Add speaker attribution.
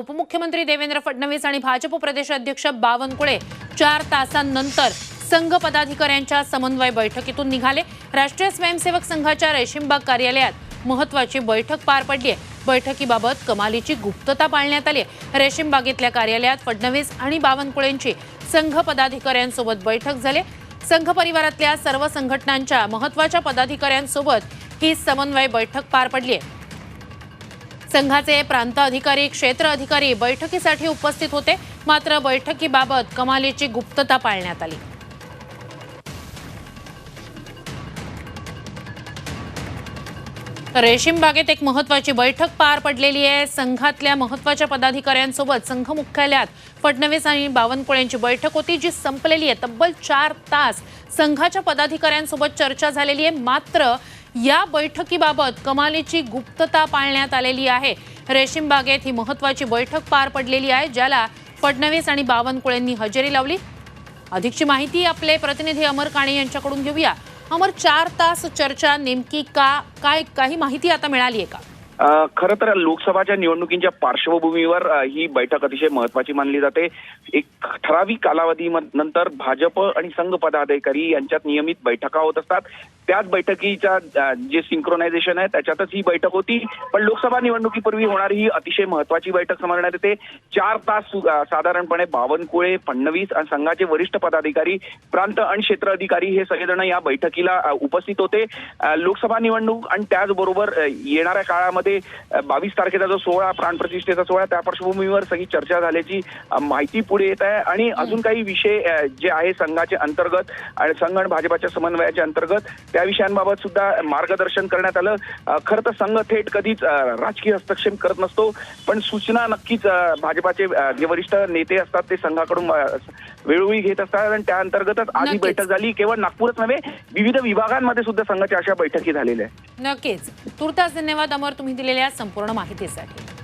Speaker 1: उपमुख्यमंत्री देवेंद्र फडणवीस आणि भाजप प्रदेशाध्यक्ष बावनकुळे चार तासांनंतर संघ पदाधिकाऱ्यांच्या समन्वय बैठकीतून निघाले. राष्ट्रीय स्वयंसेवक संघाच्या रेशीमबाग कार्यालयात महत्वाची बैठक पार पडली आहे. बैठकीबाबत कमालीची गुप्तता पाळण्यात आली आहे. रेशीमबागेतल्या कार्यालयात फडणवीस आणि बावनकुळेंची संघ पदाधिकाऱ्यांसोबत बैठक झाली संघ परिवारातल्या सर्व संघटनांच्या महत्त्वाच्या पदाधिकाऱ्यांसोबत ही समन्वय बैठक पार पडली आहे. संघाचे प्रांत अधिकारी क्षेत्र अधिकारी बैठकीसाठी उपस्थित होते. मात्र बैठकीबाबत कमालीची गुप्तता पाळण्यात आली. रेशीम बागेत एक महत्वाची बैठक पार पडलेली आहे. संघातल्या महत्त्वाच्या पदाधिकाऱ्यांसोबत संघ मुख्यालयात फडणवीस आणि बावनकुळेंची बैठक होती जी संपलेली आहे. तब्बल चार तास संघाच्या पदाधिकाऱ्यांसोबत चर्चा झालेली आहे. मात्र या बैठकीबाबत कमालीची गुप्तता पाळण्यात आलेली आहे. रेशीम बागेत ही महत्वाची बैठक पार पडलेली आहे ज्याला फडणवीस आणि बावनकुळेंनी हजेरी लावली. अधिकची माहिती आपले प्रतिनिधी अमर काणे यांच्याकडून घेऊया. अमर चार तास चर्चा नेमकी का काय काही माहिती आता मिळाली आहे का?
Speaker 2: खरं तर लोकसभाच्या निवडणुकींच्या पार्श्वभूमीवर ही बैठक अतिशय महत्वाची मानली जाते. एक ठराविक कालावधी नंतर भाजप आणि संघ पदाधिकारी यांच्यात नियमित बैठका होत असतात. त्याच बैठकीच्या जे सिंक्रोनायझेशन आहे त्याच्यातच ही बैठक होती. पण लोकसभा निवडणुकीपूर्वी होणारी ही अतिशय महत्वाची बैठक समजण्यात येते. चार तास साधारणपणे बावनकुळे फडणवीस आणि संघाचे वरिष्ठ पदाधिकारी प्रांत आणि क्षेत्र अधिकारी हे सगळेजण या बैठकीला उपस्थित होते. लोकसभा निवडणूक आणि त्याचबरोबर येणाऱ्या काळामध्ये बावीस तारखेचा जो सोहळा प्राणप्रतिष्ठेचा सोहळा त्या पार्श्वभूमीवर सगळी चर्चा झाल्याची माहिती पुढे येत आहे. आणि अजून काही विषय जे आहे संघाचे अंतर्गत आणि संघ आणि भाजपाच्या समन्वयाच्या अंतर्गत त्या विषयांबाबत सुद्धा मार्गदर्शन करण्यात आलं. खरं तर संघ थेट कधीच राजकीय हस्तक्षेप करत नसतो. पण सूचना नक्कीच भाजपाचे जे वरिष्ठ नेते असतात ते संघाकडून वेळोवेळी घेत असतात. आणि त्या अंतर्गतच आज ही
Speaker 1: नक्कीच.
Speaker 2: बैठक झाली. केवळ नागपूरच नव्हे विविध विभागांमध्ये सुद्धा संघाच्या अशा बैठकी झालेल्या आहेत.
Speaker 1: नक्कीच. तुर्तास धन्यवाद अमर. तुम्ही दिलेल्या संपूर्ण माहितीसाठी.